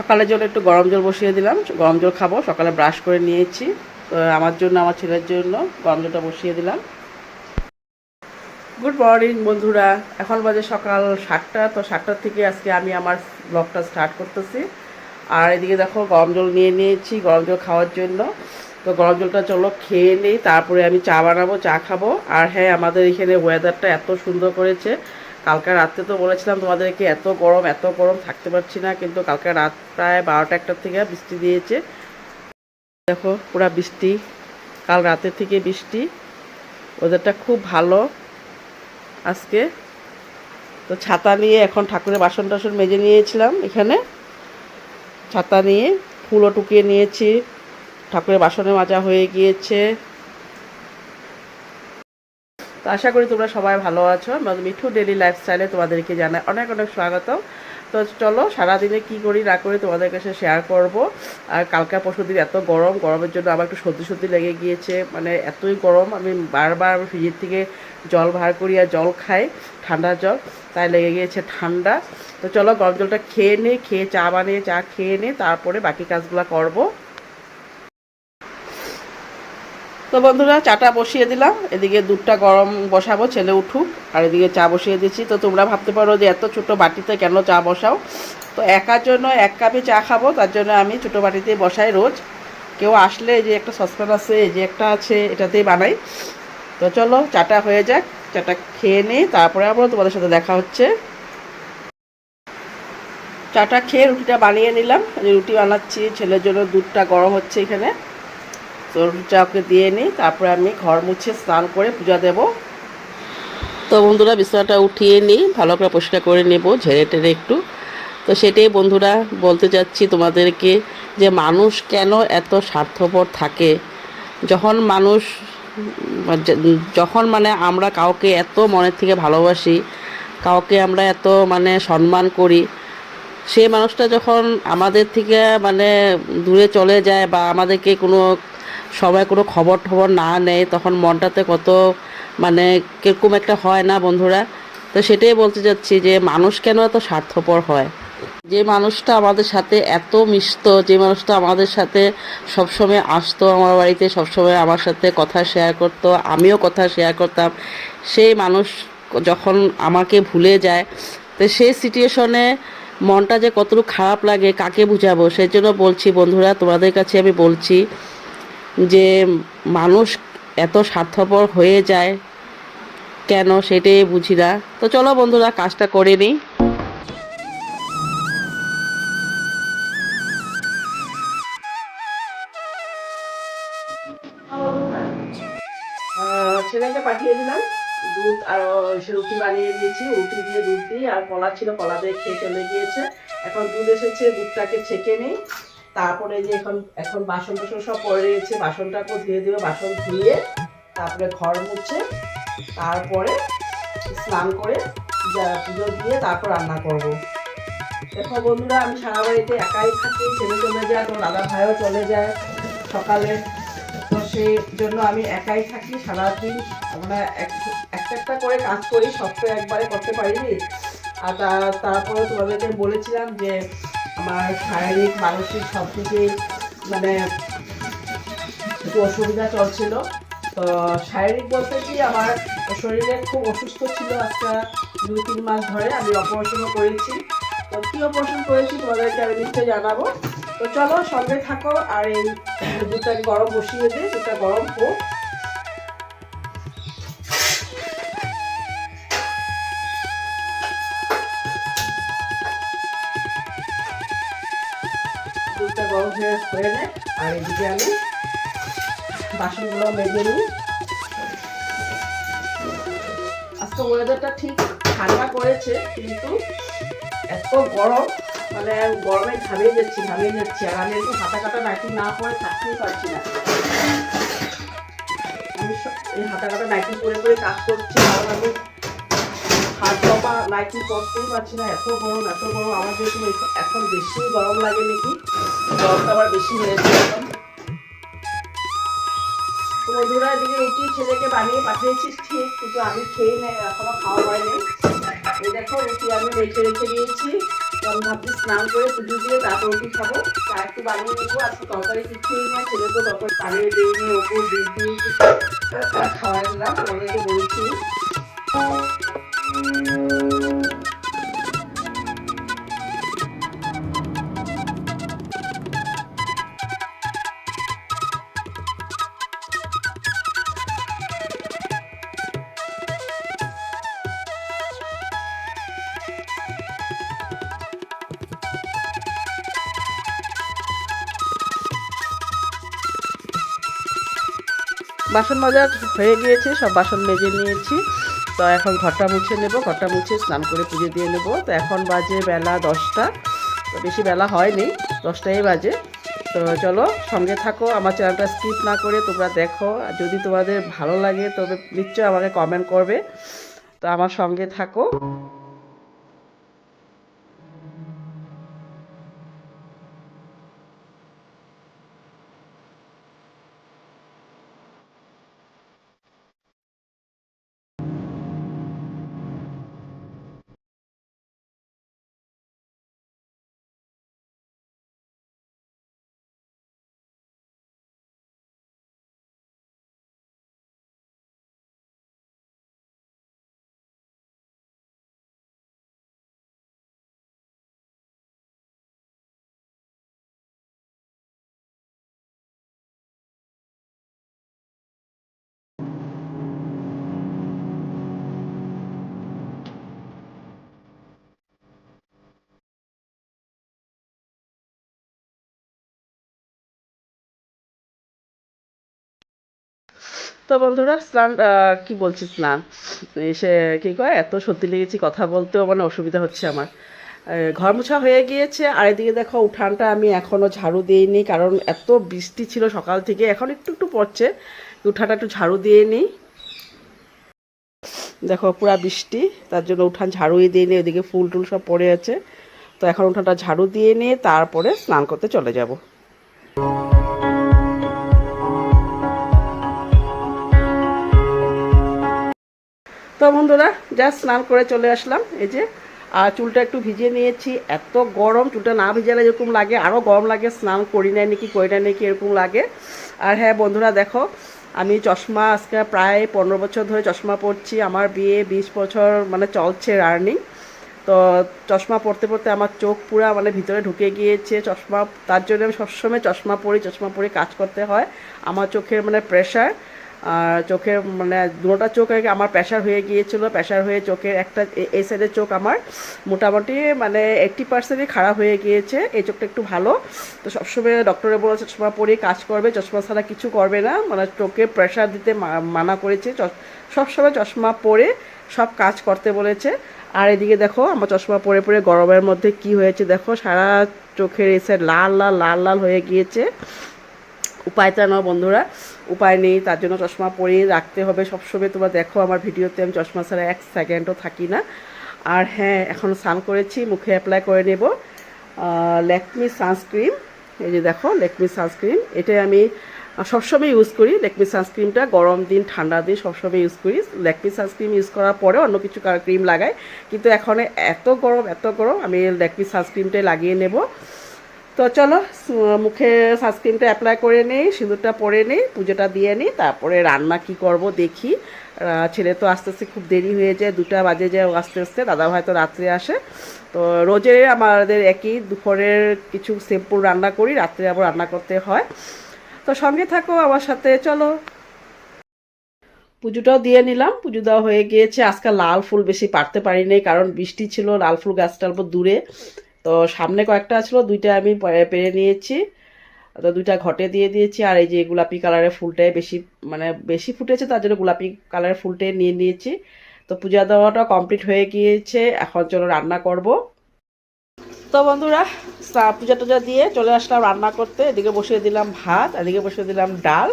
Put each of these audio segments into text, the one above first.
সকালের জন্য একটু গরম জল বসিয়ে দিলাম। গরম জল খাব, সকালে ব্রাশ করে নিয়েছি। তো আমার জন্য, আমার ছেলের জন্য গরম জলটা বসিয়ে দিলাম। গুড মর্নিং বন্ধুরা। এখন বাজে সকাল সাতটা, তো সাতটার থেকে আজকে আমি আমার ব্লগটা স্টার্ট করতেছি। আর এদিকে দেখো, গরম জল নিয়ে নিয়েছি, গরম জল খাওয়ার জন্য। তো গরম জলটা চলো খেয়ে নিই, তারপরে আমি চা বানাবো, চা খাব। আর হ্যাঁ আমাদের এখানে ওয়েদারটা এত সুন্দর করেছে। কালকে রাত্রে তো বলেছিলাম তোমাদেরকে এত গরম এত গরম থাকতে পারছি না, কিন্তু কালকে রাত প্রায় বারোটা একটার থেকে বৃষ্টি দিয়েছে। দেখো, পুরা বৃষ্টি, কাল রাতের থেকে বৃষ্টি ওদেরটা খুব ভালো আজকে। তো ছাতা নিয়ে এখন ঠাকুরের বাসন টাসন মেজে নিয়েছিলাম এখানে। ছাতা নিয়ে, ফুলও টুকিয়ে নিয়েছি। ঠাকুরের বাসনে মাজা হয়ে গিয়েছে। তো আশা করি তোমরা সবাই ভালো আছো। মিঠু ডেলি লাইফস্টাইলে তোমাদেরকে জানাই অনেক অনেক স্বাগত তো চলো, সারাদিনে কি করি না করি তোমাদের কাছে শেয়ার করব। আর কালকা পরশু দিন এত গরম, গরমের জন্য আমার একটু সর্দি সর্দি লেগে গিয়েছে। মানে এতই গরম, আমি বারবার আমি ফ্রিজের থেকে জল ভার করি আর জল খাই ঠান্ডা জল, তাই লেগে গিয়েছে ঠান্ডা। তো চলো গরম জলটা খেয়ে নিই খেয়ে চা বানিয়ে, চা খেয়ে নিই তারপরে বাকি কাজগুলো করব। তো বন্ধুরা, চাটা বসিয়ে দিলাম। এদিকে দুধটা গরম বসাবো, ছেলে উঠুক। আর এদিকে চা বসিয়ে দিচ্ছি। তো তোমরা ভাবতে পারো যে এত ছোট বাটিতে কেন চা বসাও? তো একার জন্য এক কাপে চা খাব, তার জন্য আমি ছোট বাটিতেই বসাই রোজ। কেউ আসলে যে একটা সসপ্যান আছে যে একটা আছে, এটাতেই বানাই। তো চলো, চাটা হয়ে যাক। চাটা খেয়ে নিই, তারপরে আবার তোমাদের সাথে দেখা হচ্ছে। চাটা খেয়ে রুটিটা বানিয়ে নিলাম। রুটি বানাচ্ছি, ছেলের জন্য দুধটা গরম হচ্ছে এখানে। তো দিয়ে নিই, তারপরে আমি ঘর মুছে স্নান করে পূজা দেব। তো বন্ধুরা, বিছানাটা উঠিয়ে নিই, ভালো করে পরিষ্কার করে নেব, ঝেড়ে টেড়ে একটু। তো সেটাই বন্ধুরা, বলতে চাচ্ছি তোমাদেরকে যে মানুষ কেন এত স্বার্থপর থাকে? যখন মানুষ, যখন মানে আমরা কাউকে এত মনের থেকে ভালোবাসি, কাউকে আমরা এত মানে সম্মান করি সেই মানুষটা যখন আমাদের থেকে মানে দূরে চলে যায় বা আমাদেরকে কোনো সবাই কোনো খবর টবর না নেয়, তখন মনটাতে কত মানে কীরকম একটা হয় না বন্ধুরা? তো সেটাই বলতে চাচ্ছি যে মানুষ কেন এত স্বার্থপর হয়? যে মানুষটা আমাদের সাথে এত মিশত, যে মানুষটা আমাদের সাথে সবসময় আসতো আমার বাড়িতে, সবসময় আমার সাথে কথা শেয়ার করতো, আমিও কথা শেয়ার করতাম, সেই মানুষ যখন আমাকে ভুলে যায়, তো সেই সিচুয়েশনে মনটা যে কতটুকু খারাপ লাগে, কাকে বুঝাবো? সেই জন্য বলছি বন্ধুরা, তোমাদের কাছে আমি বলছি যে মানুষ এত স্বার্থপর হয়ে যায়, কেন সেটাই বুঝি না। তো চলো বন্ধুরা, কাজটা করে নিই। ছেলেকে পাঠিয়ে দিলাম। দুধ আর সে রুটি বানিয়ে দিয়েছি। রুটি দিয়ে দুধ দিয়ে আর কলা ছিল, কলা দিয়ে খেয়ে চলে গিয়েছে। এখন দুধ এসেছে, দুধটাকে ছেঁকে নিই। তারপরে যে এখন এখন বাসন টাসন সব পরে রয়েছে বাসনটাকেও ধুয়ে দেবে, বাসন ধুয়ে তারপরে ঘর মুছে তারপরে স্নান করে পুজো দিয়ে তারপর রান্না করব। দেখো বন্ধুরা, আমি সারা বাড়িতে একাই থাকি, ছেলে চলে যায় তো দাদা ভাইও চলে যায়। সকালে তো সেই জন্য আমি একাই থাকি সারাদিন। আমরা এক- একটা একটা করে কাজ করি সব তো একবারে করতে পারিনি। আর তারপরে তোমাদেরকে বলেছিলাম যে আমার শারীরিক, মানসিক সব দিকে মানে একটু অসুবিধা চলছিল। তো শারীরিক বলতে কি, আমার শরীরে খুব অসুস্থ ছিল একটা দুই, তিন মাস ধরে। আমি অপারেশনও করেছি। তো কী অপারেশন করেছি তোমাদেরকে আমি নিশ্চয়ই জানাব। তো চলো সঙ্গে থাকো আর এই দুধটাকে গরম বসিয়ে দিই দুধটা গরম হোক। দুধটা গরম হয়ে হয়ে নেয় আর এদিকে আমি বাসনগুলো মেজে নিই। আজকে ওয়েদারটা ঠিক ঠান্ডা করেছে কিন্তু এত গরম মানে গরমে ঘামিয়ে যাচ্ছি ঘামিয়ে যাচ্ছি। আর আমি একটু হাতা কাটা নাইটি না পরে থাকতেই পারছি না। আমি এই হাতা কাটা নাইটি পরে পরে কাজ করছি কারণ আমি জমা নাইটি পরতেই পারছি না, এত গরম এত গরম, আমার যেহেতু এখন বেশি গরম লাগে নাকি? গরমটা আবার বেশি হয়েছে এখন। তো বন্ধুরা এদিকে রুটি ছেলেকে বানিয়ে পাঠিয়েছিস, ঠিক, কিন্তু আমি খেয়ে নেই এখনও খাওয়া হয়নি এই দেখো, রুটি আমি রেখে রেখে দিয়েছি। তো আমি ভাবছি স্নান করে পুজো দিয়ে তারপর রুটি খাব। চা একটু বানিয়ে নেব আজকে তরকারি কিছুই না ছেলে তো তরকারি পানিয়ে দিয়ে নিয়ে ওপর দুধ দিয়ে খাওয়াই দিলাম অলরেডি বলেছি। বাসন মাজা হয়ে গিয়েছে, সব বাসন মেজে নিয়েছি। তো এখন ঘরটা মুছে নেব, ঘরটা মুছে স্নান করে পুজো দিয়ে নেব। তো এখন বাজে বেলা দশটা, তো বেশি বেলা হয়নি, দশটাই বাজে। তো চলো সঙ্গে থাকো, আমার চ্যানেলটা স্কিপ না করে তোমরা দেখো। যদি তোমাদের ভালো লাগে তবে নিশ্চয়ই আমাকে কমেন্ট করবে। তো আমার সঙ্গে থাকো। তো বন্ধুরা, স্নান কি বলছি, স্নান। এসে কী কয়, এত সত্যি লেগেছি, কথা বলতেও মানে অসুবিধা হচ্ছে আমার। ঘর মোছা হয়ে গিয়েছে, আর এদিকে দেখো উঠানটা আমি এখনও ঝাড়ু দিইনি, কারণ এত বৃষ্টি ছিল সকাল থেকে, এখন একটু একটু পড়ছে, উঠানটা একটু ঝাড়ু দিয়ে নিই। দেখো পুরা বৃষ্টি, তার জন্য উঠান ঝাড়ুই দিয়ে নিই ওদিকে ফুল টুল সব পড়ে আছে। তো এখন উঠানটা ঝাড়ু দিয়ে নিয়ে তারপরে স্নান করতে চলে যাব। তো বন্ধুরা যা স্নান করে চলে আসলাম। এই যে আর চুলটা একটু ভিজিয়ে নিয়েছি। এত গরম, চুলটা না ভিজালে যেরকম লাগে আরও গরম লাগে, স্নান করি নাই নাকি, করি নাই নাকি, এরকম লাগে। আর হ্যাঁ বন্ধুরা, দেখো, আমি চশমা আজকে প্রায় পনেরো বছর ধরে চশমা পরছি। আমার বিয়ে বিশ বছর মানে চলছে রার্নিং তো চশমা পরতে পড়তে আমার চোখ পুরা মানে ভিতরে ঢুকে গিয়েছে। চশমা, তার জন্য আমি সবসময় চশমা পরি, চশমা পরে কাজ করতে হয়। আমার চোখের মানে প্রেশার চোখের মানে দুটা চোখ আমার প্রেশার হয়ে গিয়েছিল। প্রেশার হয়ে চোখের একটা এই সাইডের চোখ আমার মোটামুটি মানে এইট্টি পার্সেন্টই খারাপ হয়ে গিয়েছে। এই চোখটা একটু ভালো। তো সবসময় ডক্টরে বলেছে চশমা পরে কাজ করবে, চশমা ছাড়া কিছু করবে না। মানে চোখে প্রেশার দিতে মানা করেছে। সবসময় চশমা পরে সব কাজ করতে বলেছে। আর এদিকে দেখো, আমার চশমা পরে পরে গরমের মধ্যে কি হয়েছে দেখো। সারা চোখের এসে লাল লাল লাল লাল হয়ে গিয়েছে। উপায়টা নয় বন্ধুরা, উপায় নেই, তার জন্য চশমা পরে রাখতে হবে। সবসময় তোমরা দেখো আমার ভিডিওতে, আমি চশমা ছাড়া এক সেকেন্ডও থাকি না। আর হ্যাঁ এখন স্নান করেছি, মুখে অ্যাপ্লাই করে নেব। ল্যাকমি সানস্ক্রিন এই যে দেখো ল্যাকমি সানস্ক্রিন এটাই আমি সবসময় ইউজ করি। ল্যাকমি সানস্ক্রিনটা গরম দিন, ঠান্ডা দিন সবসময় ইউজ করি। ল্যাকমি সানস্ক্রিম ইউজ করার পরে অন্য কিছু ক্রিম লাগাই। কিন্তু এখন এত গরম এত গরম, আমি ল্যাকমি সানস্ক্রিনটাই লাগিয়ে নেব। তো চলো মুখে সানস্ক্রিনটা অ্যাপ্লাই করে নিই, সিঁদুরটা পরে নিই, পুজোটা দিয়ে নিই, তারপরে রান্না কি করব দেখি। ছেলে তো আস্তে আস্তে খুব দেরি হয়ে যায়, দুটা বাজে যায় আস্তে আস্তে, দাদা ভাই তো রাত্রে আসে। তো রোজে আমাদের একই, দুপুরের কিছু সিম্পল রান্না করি, রাত্রে আবার রান্না করতে হয়। তো সঙ্গে থাকো আমার সাথে, চলো। পুজোটাও দিয়ে নিলাম, পুজো দেওয়া হয়ে গিয়েছে। আজকাল লাল ফুল বেশি পারতে পারিনি, কারণ বৃষ্টি ছিল, লাল ফুল গাছটা অল্প দূরে। তো সামনে কয়েকটা ছিল, দুইটা আমি পেরে নিয়েছি। তো দুইটা ঘটে দিয়ে দিয়েছি, আর এই যে গোলাপি কালারের ফুলটাই বেশি মানে বেশি ফুটেছে, তার জন্য গোলাপি কালারের ফুলটাই নিয়ে নিয়েছি। তো পূজা দেওয়াটা কমপ্লিট হয়ে গিয়েছে, এখন চলো রান্না করব। তো বন্ধুরা পূজা টুজা দিয়ে চলে আসলাম রান্না করতে। এদিকে বসিয়ে দিলাম ভাত, এদিকে বসিয়ে দিলাম ডাল।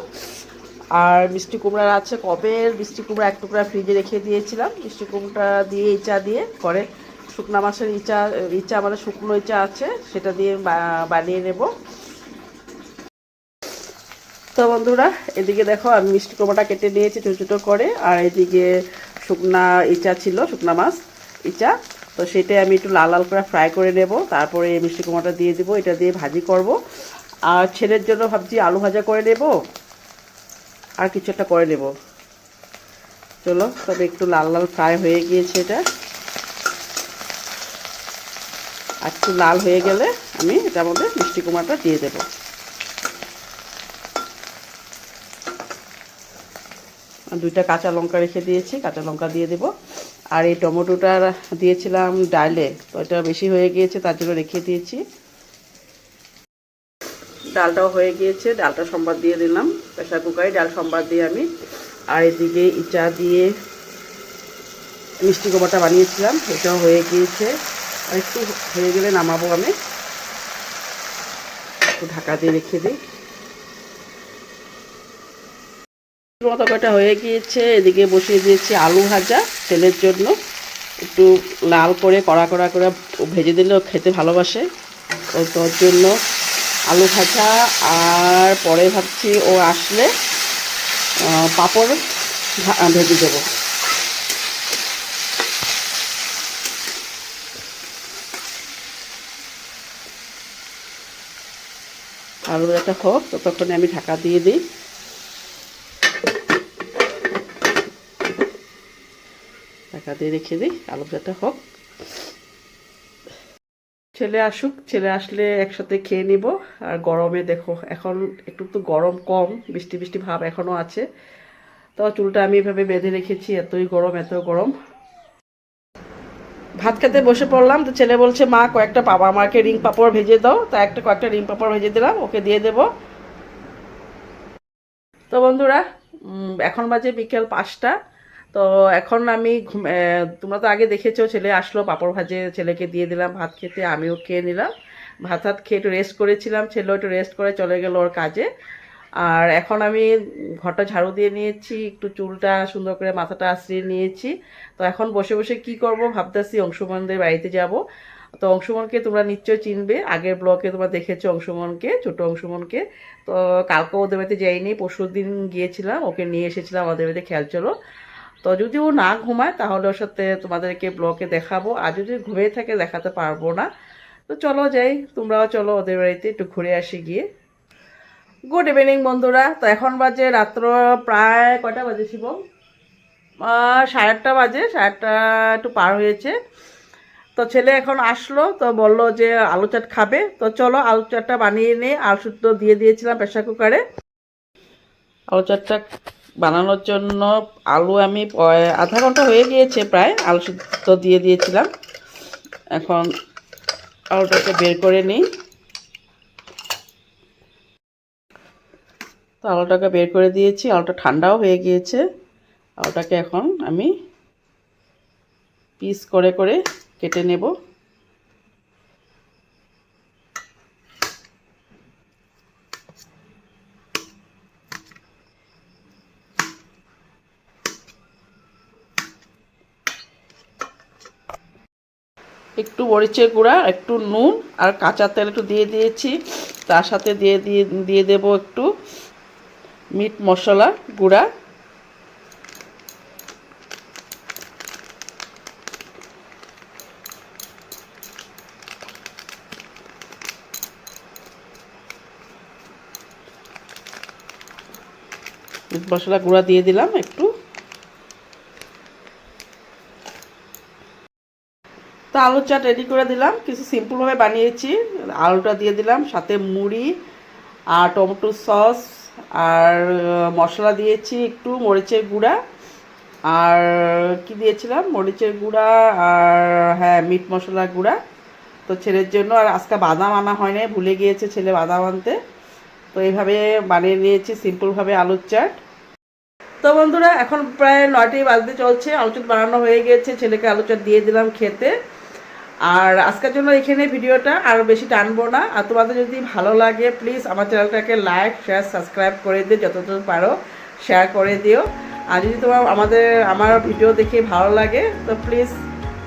আর মিষ্টি কুমড়ার আছে কবের, মিষ্টি কুমড়া এক টুকরা ফ্রিজে রেখে দিয়েছিলাম। মিষ্টি কুমড়া দিয়ে ইচা দিয়ে করে শুকনা মাছের ইচা ইচা মানে শুকনো ইচা আছে, সেটা দিয়ে বানিয়ে নেব। তো বন্ধুরা, এদিকে দেখো আমি মিষ্টি কুমড়াটা কেটে নিয়েছি ছোটো ছোটো করে, আর এদিকে শুকনা ইচা ছিল, শুকনা মাছ ইচা। তো সেটাই আমি একটু লাল লাল করে ফ্রাই করে নেব, তারপরে এই মিষ্টি কুমড়াটা দিয়ে দেবো, এটা দিয়ে ভাজি করব। আর ছেলের জন্য ভাবছি আলু ভাজা করে নেব, আর কিছু একটা করে নেব। চলো, তবে একটু লাল লাল ফ্রাই হয়ে গিয়েছে এটা আর একটু লাল হয়ে গেলে আমি এটার মধ্যে মিষ্টি কুমারটা দিয়ে দেবো। দুইটা কাঁচা লঙ্কা রেখে দিয়েছি, কাঁচা লঙ্কা দিয়ে দেব। আর এই টমেটোটা দিয়েছিলাম ডালে তো এটা বেশি হয়ে গিয়েছে, তার জন্য রেখে দিয়েছি। ডালটাও হয়ে গিয়েছে, ডালটা সম্বাদ দিয়ে দিলাম প্রেশার কুকারে ডাল সম্বাদ দিয়ে আমি। আর এদিকে ইচা দিয়ে মিষ্টি গোবাটা বানিয়েছিলাম, এটাও হয়ে গিয়েছে। আর একটু হয়ে গেলে নামাবো আমি। একটু ঢাকা দিয়ে রেখে দিই। মতো হয়ে গিয়েছে, এদিকে বসিয়ে দিয়েছি আলু ভাজা ছেলের জন্য। একটু লাল করে কড়া কড়া করে ভেজে দিলেও খেতে ভালোবাসে। তো তোর জন্য আলু ভাজা, আর পরে ভাবছি ও আসলে পাঁপড় ভেজে দেবো। আলু ভাজাটা হোক, ততক্ষণে আমি ঢাকা দিয়ে দিই। ঢাকা দিয়ে রেখে দিই আলু ভাজাটা হোক। ছেলে আসুক, ছেলে আসলে একসাথে খেয়ে নিব। আর গরমে দেখো, এখন একটু তো গরম কম, বৃষ্টি বৃষ্টি ভাব এখনও আছে। তো চুলটা আমি এভাবে বেঁধে রেখেছি, এতই গরম, এত গরম। ভাত খেতে বসে পড়লাম, তো ছেলে বলছে, মা, কয়েকটা পাপা আমাকে রিং পাপড় ভেজে দাও। তা একটা, কয়েকটা রিং পাপড় ভেজে দিলাম, ওকে দিয়ে দেব। তো বন্ধুরা এখন বাজে বিকেল পাঁচটা। তো এখন আমি তোমরা তো আগে দেখেছ, ছেলে আসলো, পাঁপড় ভাজে ছেলেকে দিয়ে দিলাম, ভাত খেতে আমিও খেয়ে নিলাম। ভাত ভাত খেয়ে একটু রেস্ট করেছিলাম, ছেলেও একটু রেস্ট করে চলে গেল ওর কাজে। আর এখন আমি ঘরটা ঝাড়ু দিয়ে নিয়েছি, একটু চুলটা সুন্দর করে মাথাটা আশ্রিয়ে নিয়েছি। তো এখন বসে বসে কি করব ভাবতেছি, অংশুমানদের বাড়িতে যাব। তো অংশুমনকে তোমরা নিশ্চয়ই চিনবে, আগের ব্লকে তোমরা দেখেছ অংশুমনকে, ছোট অংশুমনকে। তো কালকে ওদের বাড়িতে যাইনি পরশু দিন গিয়েছিলাম, ওকে নিয়ে এসেছিলাম আমাদের বাড়িতে খেয়াল চলো। তো যদি ও না ঘুমায়, তাহলে ওর সাথে তোমাদেরকে ব্লকে দেখাবো। আর যদি ঘুমিয়ে থাকে, দেখাতে পারব না। তো চলো যাই, তোমরাও চলো ওদের বাড়িতে, একটু ঘুরে আসি গিয়ে। গুড ইভিনিং বন্ধুরা। তো এখন বাজে রাত্র প্রায় কটা বাজে শিব সাড়ে আটটা বাজে, সাড়ে আটটা একটু পার হয়েছে। তো ছেলে এখন আসলো, তো বলল যে আলু চাট খাবে। তো চলো আলু চাটটা বানিয়ে নিয়ে আলু সুদ্ধ দিয়ে দিয়েছিলাম প্রেশার কুকারে। আলু চাটটা বানানোর জন্য আলু আমি আধা ঘণ্টা হয়ে গিয়েছে প্রায়, আলু সুদ্ধ দিয়ে দিয়েছিলাম। এখন আলুটাকে বের করে নিই। তো আলুটাকে বের করে দিয়েছি। আলুটা ঠান্ডাও হয়ে গিয়েছে। আলুটাকে এখন আমি পিস করে করে কেটে নেব। একটু মরিচের গুঁড়া, একটু নুন আর কাঁচা তেল একটু দিয়ে দিয়েছি। তার সাথে দিয়ে দিয়ে দিয়ে দেবো একটু মিট মশলা, গুঁড়া। মিট মশলা, গুঁড়া দিয়ে দিলাম একটু। তো আলুর চাট রেডি করে দিলাম। কিছু সিম্পলভাবে বানিয়েছি। আলুটা দিয়ে দিলাম, সাথে মুড়ি আর টমেটো সস। আর মশলা দিয়েছি একটু মরিচের গুঁড়া। আর কি দিয়েছিলাম? মরিচের গুঁড়া আর হ্যাঁ মিট মশলার গুঁড়া। তো ছেলের জন্য, আর আজকে বাদাম আনা হয় না ভুলে গিয়েছে ছেলে বাদাম আনতে। তো এইভাবে বানিয়ে নিয়েছি, সিম্পলভাবে আলুর চাট। তো বন্ধুরা, এখন প্রায় নয়টি বাজতে চলছে আলু চাট বানানো হয়ে গিয়েছে। ছেলেকে আলু চাট দিয়ে দিলাম খেতে। আর আজকের জন্য এখানে ভিডিওটা আর বেশি টানবো না। আর তোমাদের যদি ভালো লাগে প্লিজ আমার চ্যানেলটাকে লাইক শেয়ার সাবস্ক্রাইব করে দিও যতটুকু পারো শেয়ার করে দিও। আর যদি তোমার আমাদের, আমার ভিডিও দেখে ভালো লাগে, তো প্লিজ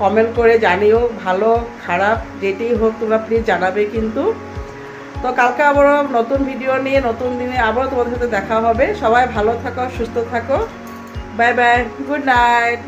কমেন্ট করে জানিও, ভালো, খারাপ, যেটাই হোক তোমরা প্লিজ জানাবে কিন্তু। তো কালকে আবারও নতুন ভিডিও নিয়ে, নতুন দিনে আবারও তোমাদের সাথে দেখা হবে। সবাই ভালো থাকো, সুস্থ থাকো। Bye bye good night